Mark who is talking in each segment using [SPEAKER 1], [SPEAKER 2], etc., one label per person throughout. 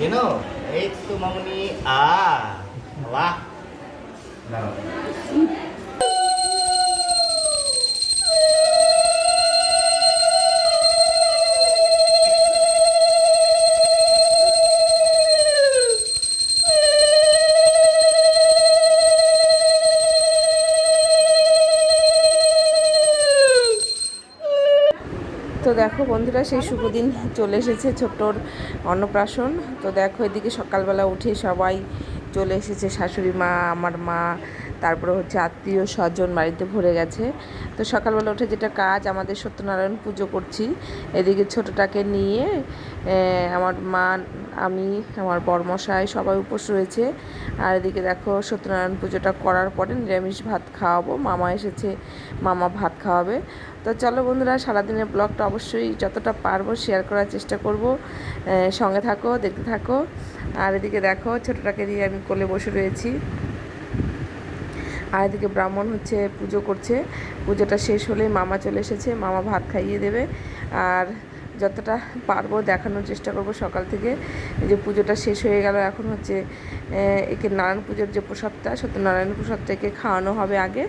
[SPEAKER 1] চেনো এই তো মামনি আ বাহ
[SPEAKER 2] দেখো বন্ধুরা, সেই শুভ দিন চলে এসেছে ছোট্টর অন্নপ্রাশন। তো দেখো এদিকে সকালবেলা উঠে সবাই চলে এসেছে, শাশুড়ি মা, আমার মা তারপরে হচ্ছে আত্মীয় স্বজন বাড়িতে ভরে গেছে। তো সকালবেলা উঠে যেটা কাজ, আমাদের সত্যনারায়ণ পুজো করছি। এদিকে ছোটোটাকে নিয়ে আমার মা, আমি, আমার বরমশাই সবাই উপোস রয়েছে। আর এদিকে দেখো সত্যনারায়ণ পুজোটা করার পরে নিরামিষ ভাত খাওয়াবো। মামা এসেছে, মামা ভাত খাওয়াবে। তো চলো বন্ধুরা, সারাদিনের ব্লগটা অবশ্যই যতটা পারব শেয়ার করার চেষ্টা করব। সঙ্গে থাকো, দেখতে থাকো। আর এদিকে দেখো ছোটোটাকে দিয়ে আমি কোলে বসে রয়েছি। আর এদিকে ব্রাহ্মণ হচ্ছে পুজো করছে। পুজোটা শেষ হলেই মামা চলে এসেছে, মামা ভাত খাইয়ে দেবে। আর যতটা পারব দেখানোর চেষ্টা করব সকাল থেকে। যে পুজোটা শেষ হয়ে গেল, এখন হচ্ছে একে নারায়ণ পুজোর যে প্রসাদটা, সত্যনারায়ণ প্রসাদটা একে খাওয়ানো হবে আগে।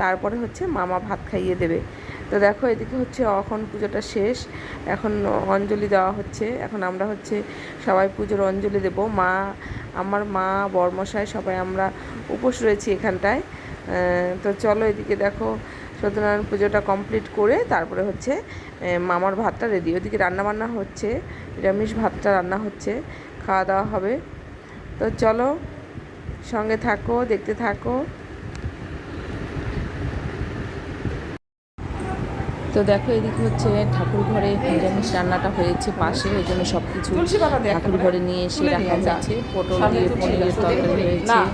[SPEAKER 2] তারপরে হচ্ছে মামা ভাত খাইয়ে দেবে। তো দেখো, এদিকে হচ্ছে এখন পুজোটা শেষ। এখন অঞ্জলি দেওয়া হচ্ছে। এখন আমরা হচ্ছে সবাই পুজোর অঞ্জলি দেব। মা, আমার মা, বর্মশাই, সবাই আমরা উপোস রয়েছি এখানটায়। তো চলো এদিকে দেখো সত্যনারায়ণ পুজোটা কমপ্লিট করে তারপরে হচ্ছে মামার ভাতটা রেডি ওদিকে রান্নাবান্না হচ্ছে নিরামিষ ভাতটা রান্না হচ্ছে খাওয়া দাওয়া হবে। তো চলো সঙ্গে থাকো দেখতে থাকো। তো দেখো এদিকে হচ্ছে ঠাকুর ঘরে নিরামিষ রান্নাটা হয়েছে পাশে ওই জন্য সব কিছু ঠাকুর ঘরে নিয়ে এসে রাখা যাচ্ছে পটল দিয়ে পনিরের তরকারি হয়েছে। হ্যাঁ,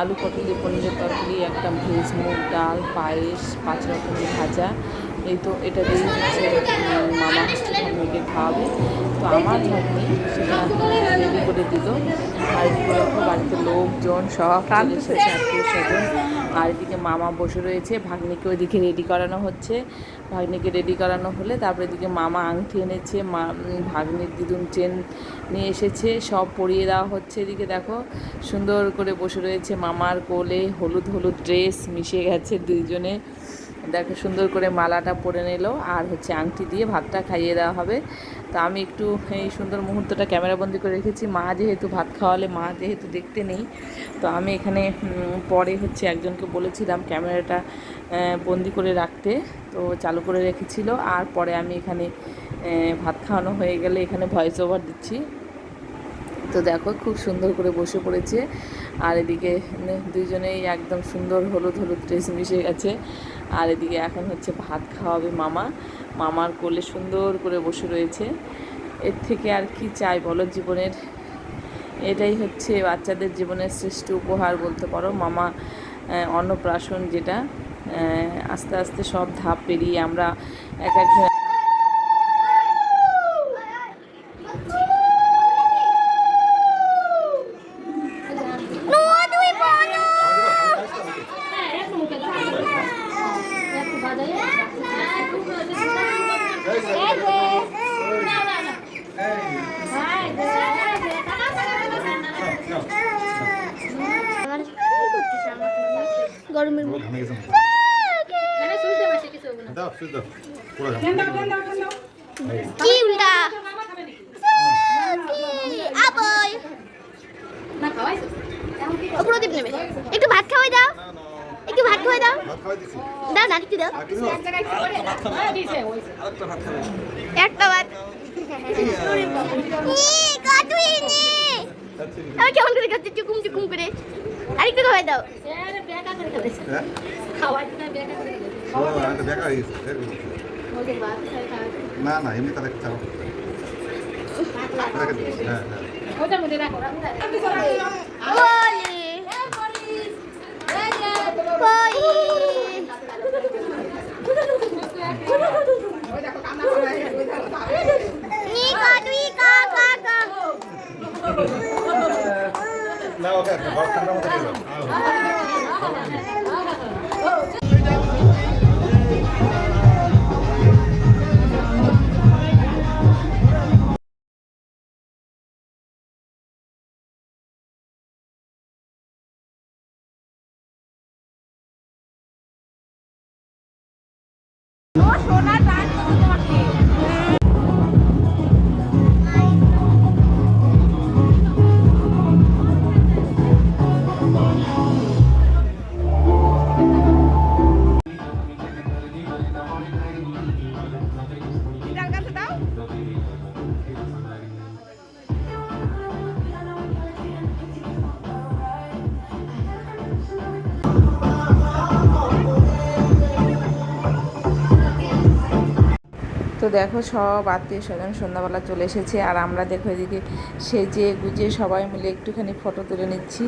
[SPEAKER 2] আলু পটল দিয়ে পনিরের তরকারি একটা ভেজ মুগ ডাল পায়েস পাঁচ রকমের ভাজা। এই তো এটা দিয়ে হচ্ছে মামা হচ্ছে ঠাকুরকে খাওয়াবে তো আমার ভাগ্নি সেটা রেডি করে দিল। আর বাড়িতে লোকজন সব আত্মীয় স্বজন। আর এদিকে মামা বসে রয়েছে ভাগ্নিকে ওইদিকে রেডি করানো হচ্ছে। ভাগ্নিকে রেডি করানো হলে তারপরে এদিকে মামা আংটি এনেছে মা ভাগ্নির দিদুন চেন নিয়ে এসেছে সব পরিয়ে দেওয়া হচ্ছে এদিকে দেখো। সুন্দর করে বসে রয়েছে মামার কোলে হলুদ হলুদ ড্রেস মিশে গেছে দুইজনে। দেখো, সুন্দর করে মালাটা পরে নিল আর হচ্ছে আংটি দিয়ে ভাতটা খাইয়ে দেওয়া হবে। তো আমি একটু এই সুন্দর মুহূর্তটা ক্যামেরাবন্দি করে রেখেছি। মা যেহেতু ভাত খাওয়ালে, মা যেহেতু দেখতে নেই, তো আমি এখানে পরে হচ্ছে একজনকে বলেছিলাম ক্যামেরাটা বন্দি করে রাখতে, তো চালু করে রেখেছিল। আর পরে আমি এখানে ভাত খাওয়ানো হয়ে গেলে এখানে ভয়েস ওভার দিচ্ছি। তো দেখো, খুব সুন্দর করে বসে পড়েছে। আর এদিকে নে- দুইজনেই একদম সুন্দর হলুদ হলুদ ড্রেস মিশে গেছে। আর এদিকে এখন হচ্ছে ভাত খাওয়াবে মামা। মামার কোলে সুন্দর করে বসে রয়েছে। এর থেকে আর কি চাই বলো জীবনের? এটাই হচ্ছে বাচ্চাদের জীবনের শ্রেষ্ঠ উপহার বলতে পারো। মামা অন্নপ্রাশন যেটা আস্তে আস্তে সব ধাপ পেরিয়ে আমরা এক একজন
[SPEAKER 3] গরমের কি? উল্টা আপই ও প্রদীপ নেবে। একটু ভাত খাওয়াই দাও। একটু ভাত খাওয়াই দাও।
[SPEAKER 1] ভাত খাওয়াই দিছি।
[SPEAKER 3] দাও না একটু দাও।
[SPEAKER 1] আর কিছু
[SPEAKER 3] একটা ভাত। কেমন করে খাচ্ছি চুকুম চুকুম করে। আরেকটু খাওয়াই দাও।
[SPEAKER 1] হ্যাঁ? হয়ে। না না এমনি তাহলে চাও রেখে হ্যাঁ 我说那咱
[SPEAKER 2] তো দেখো সব আত্মীয় স্বজন সন্ধ্যাবেলা চলে এসেছে, আর আমরা দেখো এদিকে সেজে গুজে সবাই মিলে একটুখানি ফটো তুলে নিচ্ছি।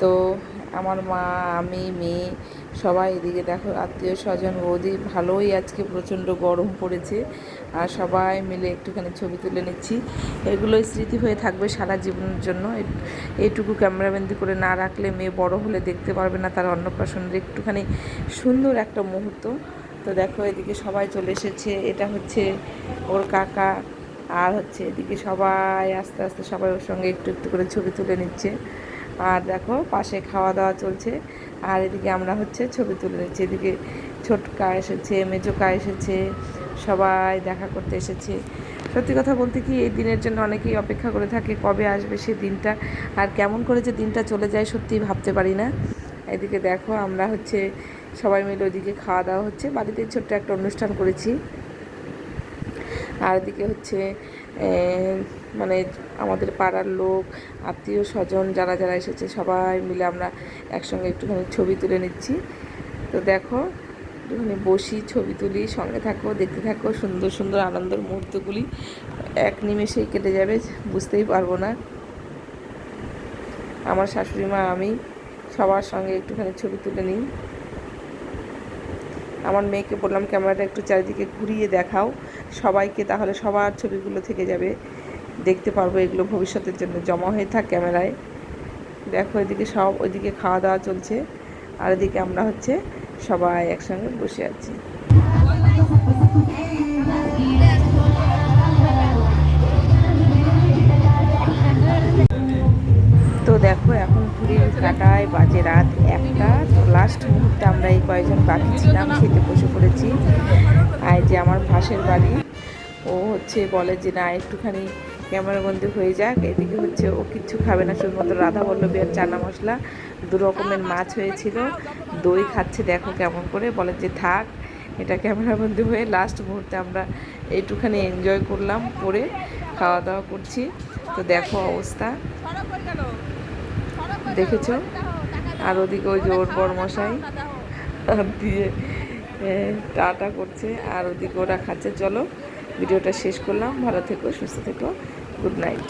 [SPEAKER 2] তো আমার মা, আমি, মেয়ে সবাই এদিকে দেখো আত্মীয় স্বজন, বৌদি ভালোই আজকে প্রচণ্ড গরম পড়েছে, আর সবাই মিলে একটুখানি ছবি তুলে নিচ্ছি। এগুলোই স্মৃতি হয়ে থাকবে সারা জীবনের জন্য। এইটুকু ক্যামেরাবন্দি করে না রাখলে মেয়ে বড় হলে দেখতে পারবে না তার অন্নপ্রাশনের একটুখানি সুন্দর একটা মুহূর্ত। তো দেখো, এদিকে সবাই চলে এসেছে। এটা হচ্ছে ওর কাকা আর হচ্ছে এদিকে সবাই আস্তে আস্তে সবাই ওর সঙ্গে একটু একটু করে ছবি তুলে নিচ্ছে। আর দেখো, পাশে খাওয়া দাওয়া চলছে। আর এদিকে আমরা হচ্ছে ছবি তুলে নিচ্ছি। এদিকে ছোটকা এসেছে, মেজোকা এসেছে, সবাই দেখা করতে এসেছে। সত্যি কথা বলতে কি, এই দিনের জন্য অনেকেই অপেক্ষা করে থাকে কবে আসবে সে দিনটা। আর কেমন করে যে দিনটা চলে যায় সত্যিই ভাবতে পারি না। এদিকে দেখো, আমরা হচ্ছে সবাই মিলে ওইদিকে খাওয়া দাওয়া হচ্ছে। বাড়িতে ছোট্ট একটা অনুষ্ঠান করেছি। আর এদিকে হচ্ছে মানে আমাদের পাড়ার লোক, আত্মীয় স্বজন যারা যারা এসেছে, সবাই মিলে আমরা একসঙ্গে একটুখানি ছবি তুলে নিচ্ছি। তো দেখো, একটুখানি বসি, ছবি তুলি, সঙ্গে থাকো, দেখতে থাকো, সুন্দর সুন্দর আনন্দের মুহূর্তগুলি এক নিমেষেই কেটে যাবে, বুঝতেই পারব না। আমার শাশুড়ি মা, আমি সবার সঙ্গে একটুখানি ছবি তুলে নিই। আমার মেয়েকে বললাম, ক্যামেরাটা একটু চারিদিকে ঘুরিয়ে দেখাও। সবাইকে তাহলে সবার ছবিগুলো থেকে যাবে। দেখতে পারব এগুলো ভবিষ্যতের জন্য। জমা হয়ে থাক ক্যামেরায়। দেখো, এদিকে সব, ওইদিকে খাওয়া দাওয়া চলছে। আর এদিকে আমরা হচ্ছে সবাই একসঙ্গে বসে আছি। তো দেখো, এখন ঘুরে কাটায় বাজে রাত একটা, তো লাস্ট মুহূর্তে এই কয়েকজন বাকি ছিলাম, খেতে বসে পড়েছি। আর যে আমার পাশের বাড়ি, ও হচ্ছে বলে যে, না, একটুখানি ক্যামেরাবন্দি হয়ে যাক, এদিকে হচ্ছে ও কিচ্ছু খাবে না। শুধুমাত্র রাধা বল্লভী আর চানা মশলা, দু রকমের মাছ হয়েছিল। দই খাচ্ছে, দেখো কেমন করে, বলে যে, থাক, এটা ক্যামেরাবন্দি হয়ে লাস্ট মুহূর্তে আমরা এইটুখানি এনজয় করলাম, করে খাওয়া দাওয়া করছি। তো দেখো অবস্থা। দেখেছ? আর ওদিকে ওই ওর বড় মশাই দিয়ে টাটা করছে আর ওদিকে ওরা খাচ্ছে। চলো, ভিডিওটা শেষ করলাম। ভালো থেকো, সুস্থ থেকো। Good night.